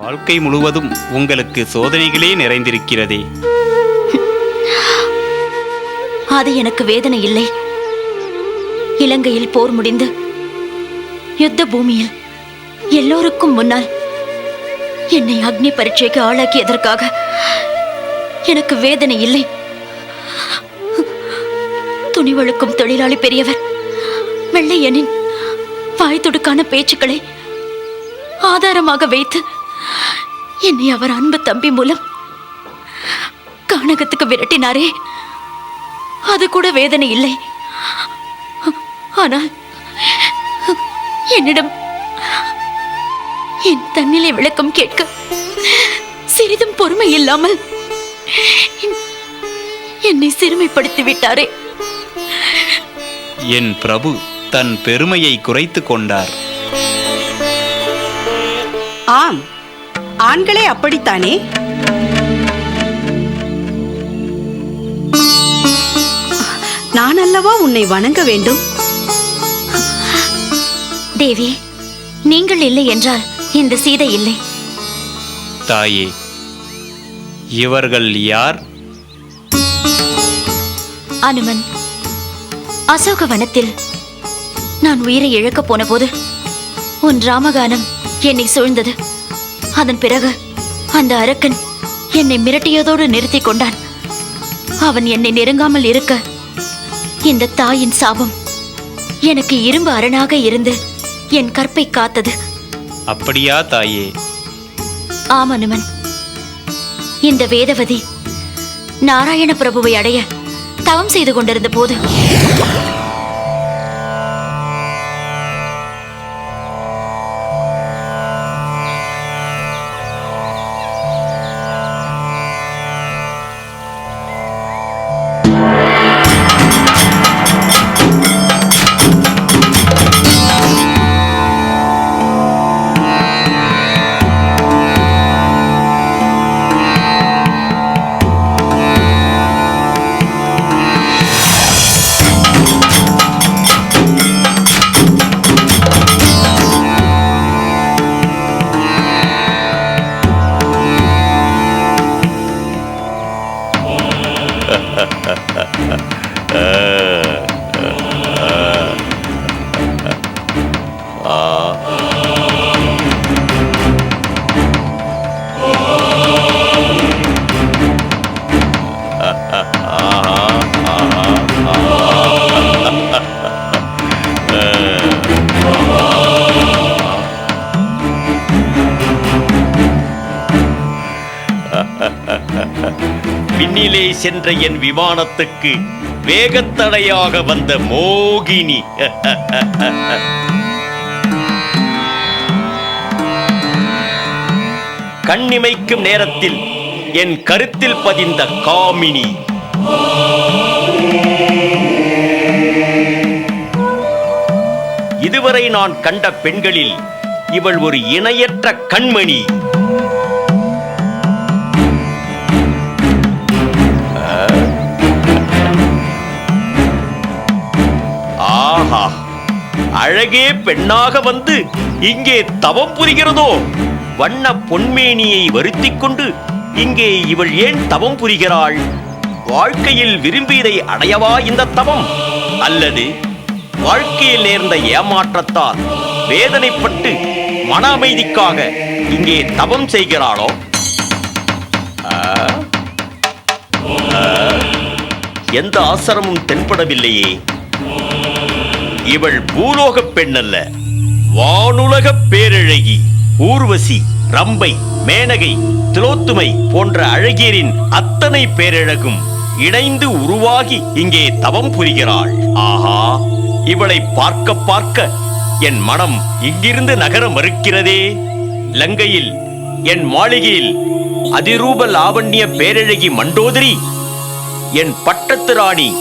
வாழ்க்கை முழுவதும் உங்களுக்கு சோதனைகளே நிறைந்திருக்கிறதே. அது எனக்கு வேதனை இல்லை. இலங்கையில் போர் முடிந்து யுத்த பூமியில் எல்லோருக்கும் முன்னால் என்னை அக்னி பரீட்சைக்கு ஆளாக்கியதற்காக எனக்கு வேதனை இல்லை. துணிவழுக்கும் தொழிலாளி பெரியவர் வெள்ளையனின் வாய் துடுக்கான பேச்சுக்களை ஆதாரமாக வைத்து என்னை அவர் அன்பு தம்பி மூலம் கானகத்துக்கு விரட்டினாரே. அது கூட வேதனை இல்லை. ஆனால் என்னிடம் என் தன்னிலை விளக்கம் கேட்க சிறிதும் பொறுமை இல்லாமல் என்னை சிறுமைப்படுத்தி விட்டாரே. என் பிரபு தன் பெருமையை குறைத்து கொண்டார். ஆம். ஆண்களே அப்படித்தானே? நான் அல்லவா உன்னை வணங்க வேண்டும்? தேவி நீங்கள் இல்லை என்றால் இந்த சீதை இல்லை. தாயே இவர்கள் யார்? அனுமன் அசோக வனத்தில் நான் உயிரை இழக்கப் போன போது உன் ராமகானம் என்னை சூழ்ந்தது. அதன் பிறகு அந்த அரக்கன் என்னை மிரட்டியதோடு நிறுத்திக் கொண்டான். அவன் என்னை நெருங்காமல் இருக்க இந்த தாயின் சாபம் எனக்கு இரும்பு அரணாக இருந்து என் கற்பை காத்தது. அப்படியா தாயே? ஆம் அனுமன். இந்த வேதவதி நாராயண பிரபுவை அடைய தவம் செய்து கொண்டிருந்த போது விண்ணிலே சென்ற என் விமானத்துக்கு வேகத்தடையாக வந்த மோகினி. கண்ணிமைக்கும் நேரத்தில் என் கருத்தில் பதிந்த காமினி. இதுவரை நான் கண்ட பெண்களில் இவள் ஒரு இணையற்ற கண்மணி. ஆஹா. அழகே பெண்ணாக வந்து இங்கே தவம் புரிகிறதோ? வண்ண பொன்மேனியை வருத்தி கொண்டு இங்கே இவள் ஏன் தவம் புரிகிறாள்? வாழ்க்கையில் விரும்பியதை அடையவா இந்த தவம்? அல்லது வாழ்க்கையில் நேர்ந்த ஏமாற்றத்தால் வேதனைப்பட்டு மன அமைதிக்காக இங்கே தவம் செய்கிறாளோ? எந்த ஆசிரமும் தென்படவில்லையே. இவள் பூலோகப் பெண்ணல்ல. வானுலகப் பேரழகி ஊர்வசி ரம்பை மேனகை திலோத்துமை போன்ற அழகியரின் அத்தனை பேரழகும் இணைந்து உருவாகி இங்கே தவம் புரிகிறாள். ஆஹா இவளை பார்க்க பார்க்க என் மனம் இங்கிருந்து நகர மறுக்கிறதே. லங்கையில் என் மாளிகையில் அதிரூப லாவண்ய பேரழகி மண்டோதரி என் பட்டத்து ராணி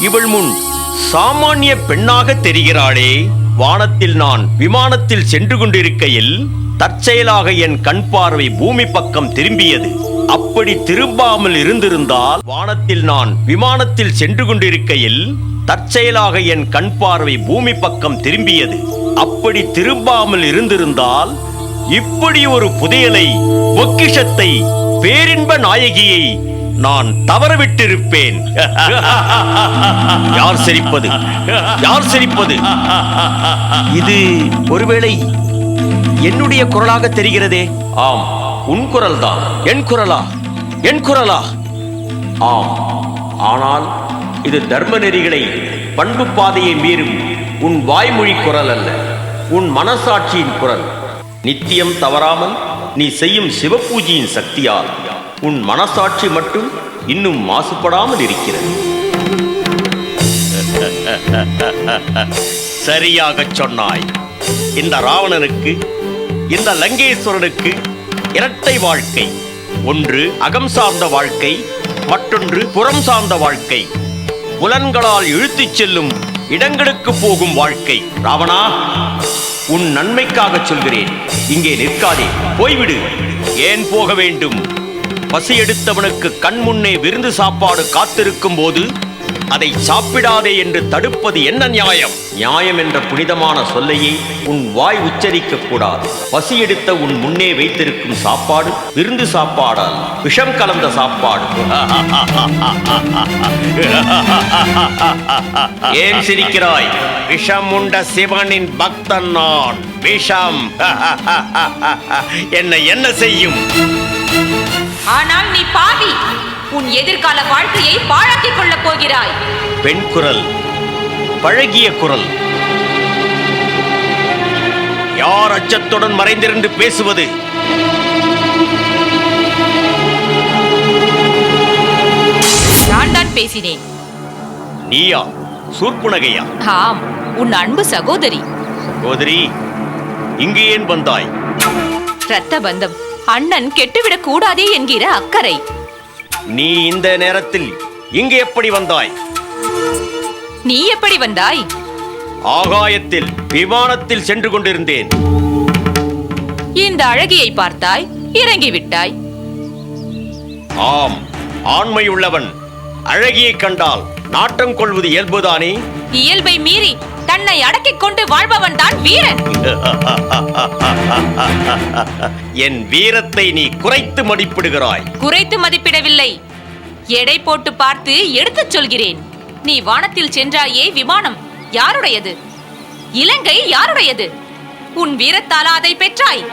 இவள் முன் சாமானிய பெண்ணாக தெரிகிறாளே. வானத்தில் நான் விமானத்தில் சென்று கொண்டிருக்கையில் தற்செயலாக என் கண் பார்வை பூமி பக்கம் திரும்பியது. அப்படி திரும்பாமல் இருந்திருந்தால் வானத்தில் நான் விமானத்தில் சென்று கொண்டிருக்கையில் தற்செயலாக என் கண் பார்வை பூமி பக்கம் திரும்பியது. அப்படி திரும்பாமல் இருந்திருந்தால் இப்படி ஒரு புதையலை பொக்கிஷத்தை பேரின்ப நாயகியை நான் தவறவிட்டிருப்பேன். யார் சிரிப்பது? யார் சிரிப்பது? இது ஒருவேளை என்னுடைய குரலாக தெரிகிறதே? ஆம் உன் குரல்தான். என் குரலா? என் குரலா? ஆம் ஆனால் இது தர்ம நெறிகளை பண்பு பாதையை மீறும் உன் வாய்மொழி குரல் அல்ல உன் மனசாட்சியின் குரல். நித்தியம் தவறாமல் நீ செய்யும் சிவபூஜையின் சக்தியால். உன் மனசாட்சி மட்டும் இன்னும் மாசுபடாமல் இருக்கிறது. சரியாகச் சொன்னாய். இந்த ராவணனுக்கு இந்த லங்கேஸ்வரனுக்கு இரட்டை வாழ்க்கை. ஒன்று அகம் சார்ந்த வாழ்க்கை மற்றொன்று புறம் சார்ந்த வாழ்க்கை. புலன்களால் இழுத்துச் செல்லும் இடங்களுக்கு போகும் வாழ்க்கை. ராவணா உன் நன்மைக்காக சொல்கிறேன். இங்கே நிற்காதே. போய்விடு. ஏன் போக வேண்டும்? பசி எடுத்தவனுக்கு கண் முன்னே விருந்து சாப்பாடு காத்திருக்கும் போது அதை சாப்பிடாதே என்று தடுப்பது என்ன நியாயம்? நியாயம் என்ற புனிதமான சொல்லையே உன் வாய் உச்சரிக்க கூடாது. பசி எடுத்த உன் முன்னே வைத்திருக்கும் சாப்பாடு விருந்து சாப்பாடால் விஷம் கலந்த சாப்பாடு. ஏன் சிரிக்கிறாய்? விஷம் உண்ட சிவனின் பக்தன் நான். விஷம். என்னை என்ன செய்யும்? ஆனால் நீ பாவி. உன் எதிர்கால வாழ்க்கையை பாழாக்கிக் கொள்ளப் போகிறாய். பெண் குரல் பழகிய குரல். யார் அச்சத்துடன் மறைந்திருந்து பேசுவது? நான் தான் பேசினேன். நீயா? சூர்ப்புனகையா ஆம் உன் அன்பு சகோதரி. சகோதரி இங்கு ஏன் வந்தாய்? இரத்த பந்தம். அண்ணன் கெட்டுவிடக் கூடாதே என்கிற அக்கறை. நீ இந்த நேரத்தில் இங்கு எப்படி வந்தாய்? நீ எப்படி வந்தாய்? ஆகாயத்தில் விமானத்தில் சென்று கொண்டிருந்தேன். இந்த அழகியை பார்த்தாய் இறங்கி விட்டாய். ஆம் ஆண்மையுள்ளவன் அழகியை கண்டால் நாட்டம் கொள்வது இயல்புதானே? இயல்பை மீறி தன்னை அடக்கிக் கொண்டு வாழ்பவன் தான் வீரன். என் வீரத்தை நீ குறைத்து மதிப்பிடுகிறாய். குறைத்து மதிப்பிடவில்லை. எடை போட்டு பார்த்து எடுத்துச் சொல்கிறேன். நீ வானத்தில் சென்றாயே விமானம் யாருடையது? இலங்கை யாருடையது? உன் வீரத்தாலா அதை பெற்றாய்.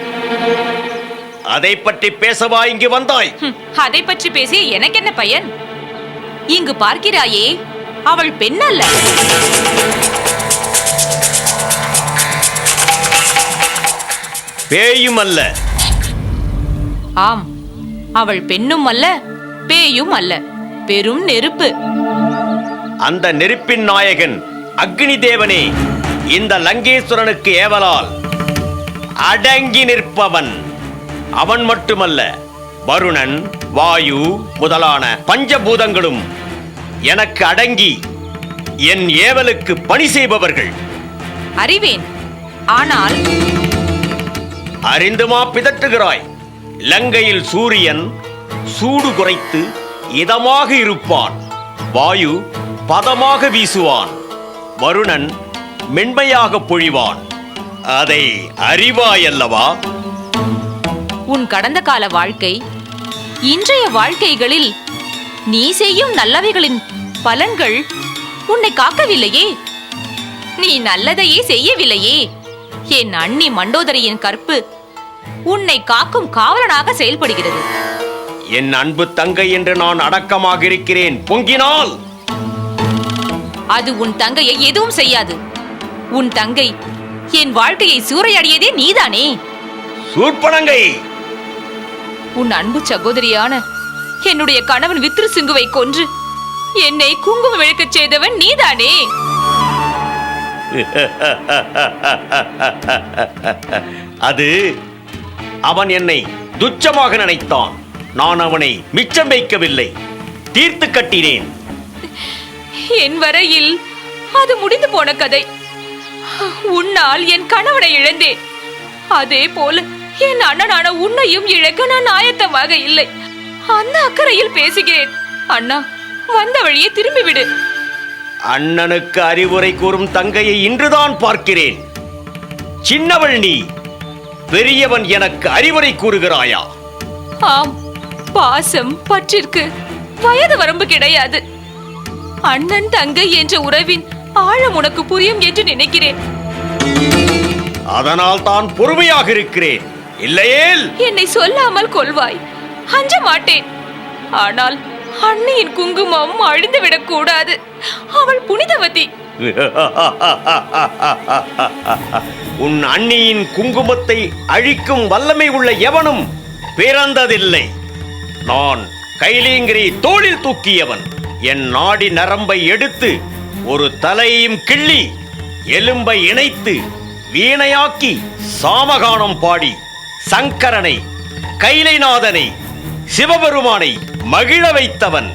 அதை பற்றி பேசவா இங்கு வந்தாய்? அதை பற்றி பேசி எனக்கென்ன பயன்? இங்கு பார்க்கிறாயே அவள் பெண் அல்ல பேயும் அல்ல. ஆம் அவள் பெண்ணும் அல்ல பேயும் அல்ல பெரும் நெருப்பு. அந்த நெருப்பின் நாயகன் அக்னி தேவனே இந்த லங்கேஸ்வரனுக்கு ஏவலால் அடங்கி நிற்பவன். அவன் மட்டுமல்ல வருணன் வாயு முதலான பஞ்சபூதங்களும் எனக்கு அடங்கி என் ஏவலுக்கு பணி செய்பவர்கள். அறிவேன். ஆனால் அறிந்துமா பிதற்றுகிறாய்? இலங்கையில் சூரியன் சூடு குறைத்து இதமாக இருப்பான். வாயு பதமாக வீசுவான். வருணன் மென்மையாக பொழிவான். அதை அறிவாயல்லவா உன் கடந்த கால வாழ்க்கை இன்றைய வாழ்க்கைகளில் நீ செய்யும் நல்லவைகளின் பலன்கள் உன்னை காக்கவில்லையே. நீ நல்லதையே செய்யவில்லையே. என் அண்ணி மண்டோதரியின் கற்பு உன்னை காக்கும் காவலனாக செயல்படுகிறது. என் அன்பு தங்கை என்று நான் அடக்கமாக இருக்கிறேன். பொங்கினால். அது உன் தங்கையை எதுவும் செய்யாது. உன் தங்கை என் வாழ்க்கையை சூறையாடியதே நீதானே. சூர்பனங்கை உன் அன்பு சகோதரியான என்னுடைய கணவன் வித்ரு சிங்குவை கொன்று என்னை குங்குமம் இழக்கச் செய்தவன் நீதானே? அது அவன் என்னை துச்சமாக நினைத்தான். நான் அவனை மிச்சம் வைக்கவில்லை. தீர்த்து கட்டினேன். என் வரையில் அது முடிந்து போன கதை. உன்னால் என் கணவனை இழந்தேன். அதே போல என் அண்ணனான உன்னையும் இழக்க நான் ஆயத்தமாக இல்லை. அந்த அக்கறையில் பேசுகிறேன். அண்ணா வந்த வழியே திரும்பி விடு அண்ணனுக்கு அறிவுரை கூறும் தங்கையை இன்றுதான் பார்க்கிறேன். சின்னவள் நீ பெரியவன் எனக்கு அறிவுரை கூறுகிறாயா? ஆம் பாசம் பற்றிற்கு வயது வரம்பு கிடையாது. அண்ணன் தங்கை என்ற உறவின் ஆழம் உனக்கு புரியும் என்று நினைக்கிறேன். அதனால் தான் பொறுமையாக இருக்கிறேன். இல்லையேல். என்னை சொல்லாமல் கொள்வாய். அஞ்ச மாட்டேன். ஆனால் அண்ணியின் குங்குமம் அழிந்துவிடக் கூடாது அவள் புனிதவதி. உன் அண்ணியின் குங்குமத்தை அழிக்கும் வல்லமை உள்ள எவனும் பிறந்ததில்லை. நான் கைலிங்கிரி தோளில் தூக்கியவன். என் நாடி நரம்பை எடுத்து ஒரு தலையையும் கிள்ளி எலும்பை இணைத்து வீணையாக்கி சாமகானம் பாடி சங்கரனை கைலைநாதனை சிவபெருமானை மகிழ வைத்தவன்.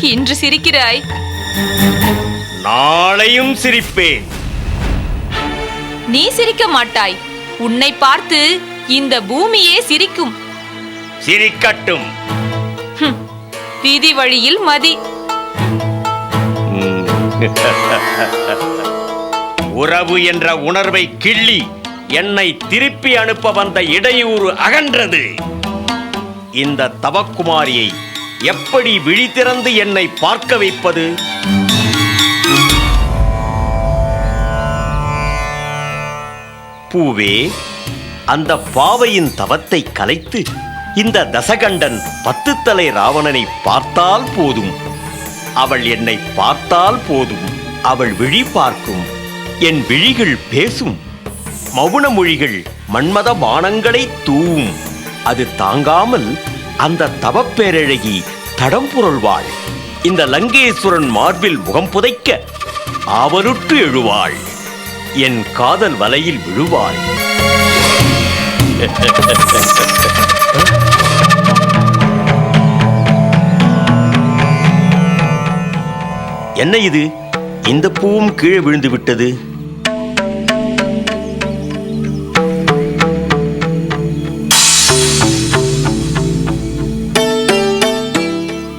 இன்று சிரிக்கிறாய். நாளையும் சிரிப்பேன். நீ சிரிக்க மாட்டாய். உன்னை பார்த்து இந்த பூமியே சிரிக்கும். சிரிக்கட்டும். வீதி வழியில் மதி. உறவு என்ற உணர்வை கிள்ளி என்னை திருப்பி அனுப்ப வந்த இடையூறு அகன்றது. இந்த தவக்குமாரியை எப்படி விழித்திறந்து என்னை பார்க்க வைப்பது? பூவே அந்த பாவையின் தவத்தை கலைத்து இந்த தசகண்டன் பத்து தலை ராவணனை பார்த்தால் போதும். அவள் என்னை பார்த்தால் போதும். அவள் விழி பார்க்கும். என் விழிகள் பேசும். மௌன மொழிகள் மன்மத பானங்களை தூவும். அது தாங்காமல் அந்த தவப்பேரழகி தடம் புரள்வாள். இந்த லங்கேஸ்வரன் மார்பில் முகம் புதைக்க ஆவலுற்று எழுவாள். என் காதல் வலையில் விழுவாள். என்ன இது? இந்த பூவும் கீழே விழுந்து விட்டது.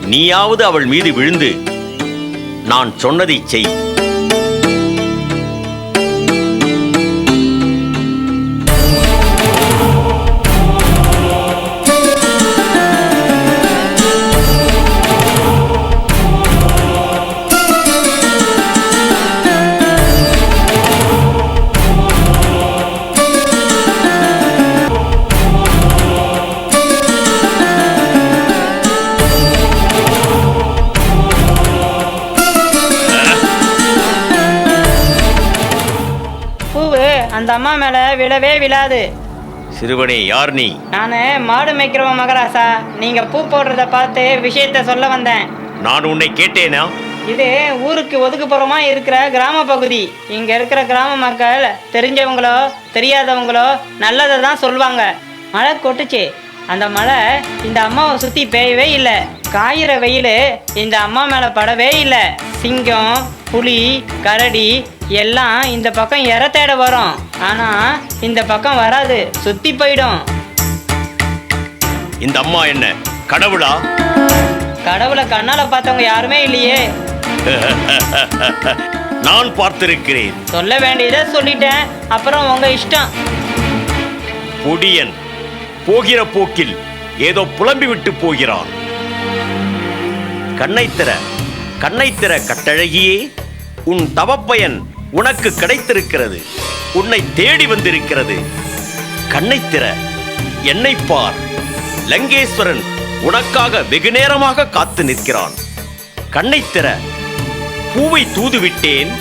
நீயாவது அவள் மீது விழுந்து நான் சொன்னதை செய். மேல விழவே விழாது. சிறுவனே யார் நீ? நான் மாடு மேய்க்கிறவன் மகராசா. நீங்க பூ போடுறத பார்த்து விஷயத்த சொல்ல வந்தேன். நான் உன்னை கேட்டேனா? இது ஊருக்கு ஒதுக்குப்புறமா இருக்கிற கிராம பகுதி. இங்க இருக்கிற கிராம மக்கள் தெரிஞ்சவங்களோ தெரியாதவங்களோ நல்லதை தான் சொல்லுவாங்க மழை கொட்டுச்சு. அந்த மழை இந்த அம்மாவை சுத்தி பெய்யவே இல்லை. காயிற வெயில் இந்த அம்மா மேல படவே இல்லை. சிங்கம் புலி கரடி எல்லாம் இந்த பக்கம் இற தேட வரும். ஆனா இந்த பக்கம் வராது. சுத்தி போயிடும். இந்த அம்மா என்ன கடவுளா? கடவுளை கண்ணால பார்த்தவங்க யாருமே இல்லையே. நான் பார்த்திருக்கிறேன். சொல்ல வேண்டியதை சொல்லிட்டேன். அப்புறம் உங்க இஷ்டம். பொடியன் போகிற போக்கில் ஏதோ புலம்பி விட்டு போகிறான். கண்ணை திற கண்ணை திற கட்டழகியே உன் தவப்பயன் உனக்கு கிடைத்திருக்கிறது. உன்னை தேடி வந்திருக்கிறது. கண்ணை திற என்னை பார். லங்கேஸ்வரன் உனக்காக வெகு நேரமாக காத்து நிற்கிறான். கண்ணை திற பூவை தூதுவிட்டேன்.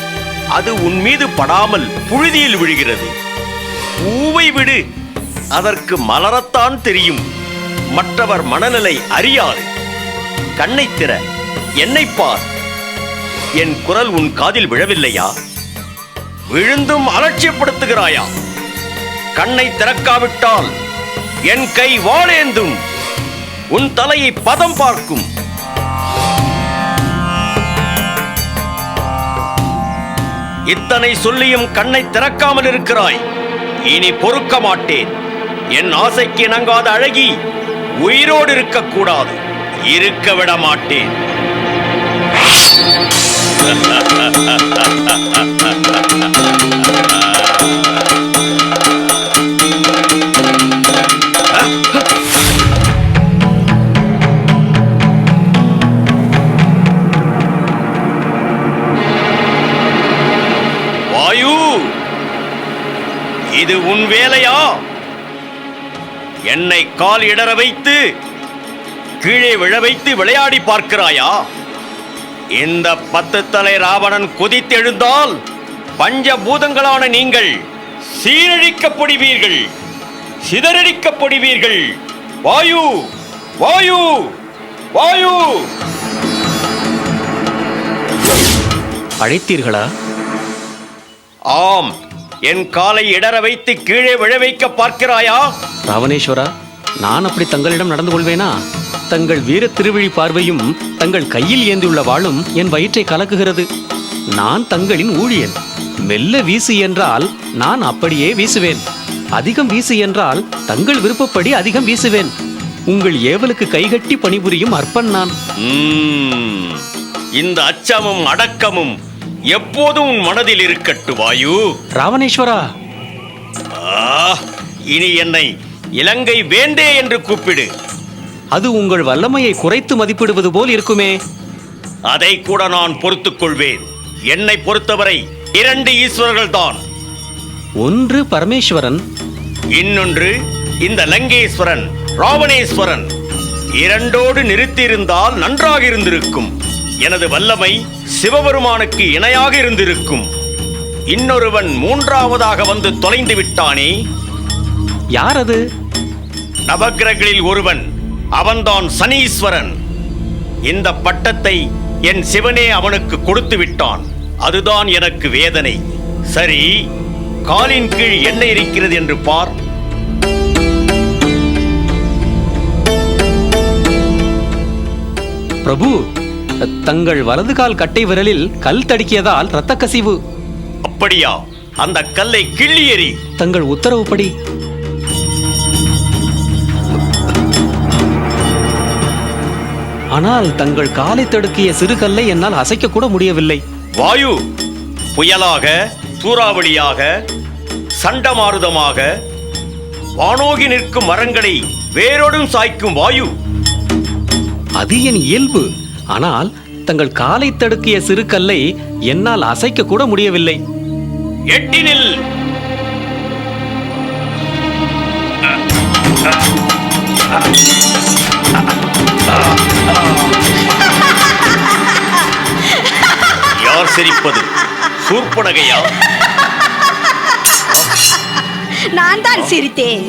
அது உன் மீது படாமல் புழுதியில் விழுகிறது. பூவை விடு அதற்கு மலரத்தான் தெரியும். மற்றவர் மனநிலை அறியாது. கண்ணை திற என்னை பார். என் குரல் உன் காதில் விழவில்லையா? விழுந்தும் அலட்சியப்படுத்துகிறாயா? கண்ணை திறக்காவிட்டால் என் கை வாளேந்தும் உன் தலையை பதம் பார்க்கும். இத்தனை சொல்லியும் கண்ணை திறக்காமல் இருக்கிறாய். இனி பொறுக்க மாட்டேன். என் ஆசைக்கு இணங்காத அழகி உயிரோடு இருக்கக்கூடாது. இருக்க விட மாட்டேன். இது உன் வேலையா? என்னை கால் இடற வைத்து கீழே விழ வைத்து விளையாடி பார்க்கிறாயா? இந்த பத்து தலை ராவணன் குதித்தெழுந்தால் பஞ்சபூதங்களான நீங்கள் சீரழிக்கப்படுவீர்கள் சிதறடிக்கப்படுவீர்கள். வாயு வாயு வாயு. அழைத்தீர்களா? ஆம் என் காலை இடற வைத்து கீழே விழ வைக்க பார்க்கிறாயா? ராவணேஸ்வரா நான் அப்படி தங்களிடம் நடந்து கொள்வேனா? தங்கள் வீர திருவிழி பார்வையும் தங்கள் கையில் ஏந்தியுள்ள வாளும் என் வயிற்றை கலக்குகிறது. நான் தங்களின் ஊழியன். மெல்ல வீசு என்றால் நான் அப்படியே வீசுவேன். அதிகம் வீசு என்றால் தங்கள் விருப்பப்படி அதிகம் வீசுவேன். உங்கள் ஏவலுக்கு கைகட்டி பணிபுரியும் அற்பன் நான். இந்த அச்சமும் அடக்கமும் எப்போதும் உன் மனதில் இருக்கட்டு வாயு. ராவணேஸ்வரா. ஆ, இனி என்னை இலங்கை வேந்தே என்று கூப்பிடு. அது உங்கள் வல்லமையை குறைத்து மதிப்பிடுவது போல் இருக்குமே. அதை கூட நான் பொறுத்துக் கொள்வேன். என்னை பொறுத்தவரை இரண்டு ஈஸ்வரர்கள் தான் ஒன்று பரமேஸ்வரன். இன்னொன்று இந்த லங்கேஸ்வரன் ராவணேஸ்வரன். இரண்டோடு நிறுத்தியிருந்தால் நன்றாக இருந்திருக்கும். எனது வல்லமை சிவபெருமானுக்கு இணையாக இருந்திருக்கும். இன்னொருவன் மூன்றாவதாக வந்து தொலைந்து விட்டானே? யார் அது? நவக்கிரகளில் ஒருவன். அவன்தான் சனீஸ்வரன். இந்த பட்டத்தை என் சிவனே அவனுக்கு கொடுத்து விட்டான். அதுதான் எனக்கு வேதனை. சரி காலின் கீழ் என்ன இருக்கிறது என்று பார். பிரபு தங்கள் வலது கால் கட்டை விரலில் கல் தடுக்கியதால் இரத்த கசிவு அப்படியா? அந்த கல்லை கிள்ளி எறி. தங்கள் உத்தரவுப்படி ஆனால் தங்கள் காலை தடுக்கிய சிறு கல்லை என்னால் அசைக்க கூட முடியவில்லை. வாயு புயலாக சூறாவளியாக சண்டமாருதமாக வானோகி நிற்கும் மரங்களை வேரோடும் சாய்க்கும் வாயு. அது என் இயல்பு. ஆனால் தங்கள் காலை தடுக்கிய சிறு கல்லை என்னால் அசைக்க கூட முடியவில்லை. எட்டினில். யார் சிரிப்பது சூர்பனகையா நான் தான் சிரித்தேன்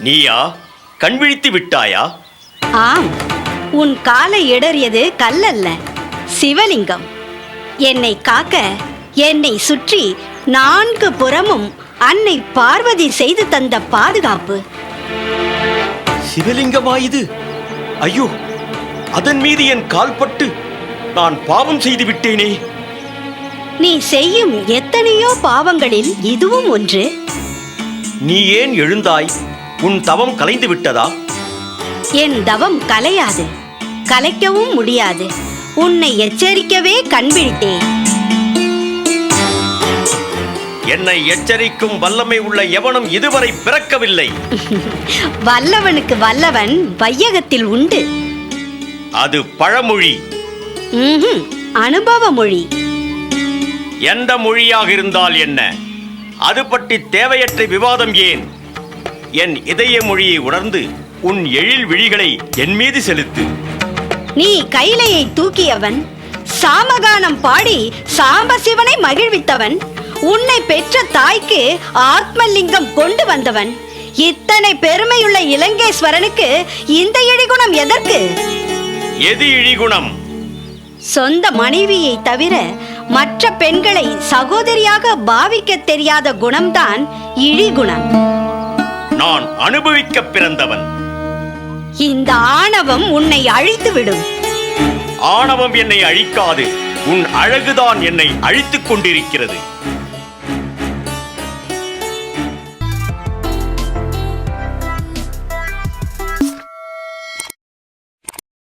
நீயா? கண் விழித்து விட்டாயா? ஆம். உன் காலை இடறியது கல்லல்ல. சிவலிங்கம். என்னை காக்க என்னை சுற்றி நான்கு புறமும் அன்னை பார்வதி செய்து தந்த பாதுகாப்பு. சிவலிங்கமா இது? ஐயோ அதன் மீது என் கால்பட்டு நான் பாவம் செய்து விட்டேனே. நீ செய்யும் எத்தனையோ பாவங்களில் இதுவும் ஒன்று. நீ ஏன் எழுந்தாய்? உன் தவம் கலைந்து விட்டதா? என் தவம் கலையாது. கலைக்கவும் முடியாது. உன்னை எச்சரிக்கவே கண்விழித்தேன் என்னை எச்சரிக்கும் வல்லமை உள்ள எவனும் இதுவரை பிறக்கவில்லை. வல்லவனுக்கு வல்லவன் வையகத்தில் உண்டு. அது பழமொழி. அனுபவ மொழி. எந்த மொழியாக இருந்தால் என்ன? அது பற்றி தேவையற்ற விவாதம் ஏன்? என் இதய மொழியை உணர்ந்து உன் எழில் விழிகளை என் மீது செலுத்து. நீ கைலையை தூக்கியவன் சாமகானம் பாடி சாம்பசிவனை மகிழ்வித்தவன் உன்னை பெற்ற தாய்க்கு ஆத்மலிங்கம் கொண்டு வந்தவன். இத்தனை பெருமையுள்ள இலங்கேஸ்வரனுக்கு இந்த இழிகுணம் எதற்கு? எது இழிகுணம்? சொந்த மனைவியை தவிர மற்ற பெண்களை சகோதரியாக பாவிக்க தெரியாத குணம்தான் இழிகுணம் நான் அனுபவிக்க பிறந்தவன். இந்த ஆணவம் உன்னை அழித்துவிடும். ஆணவம் என்னை அழிக்காது. உன் அழகுதான் என்னை அழித்துக் கொண்டிருக்கிறது.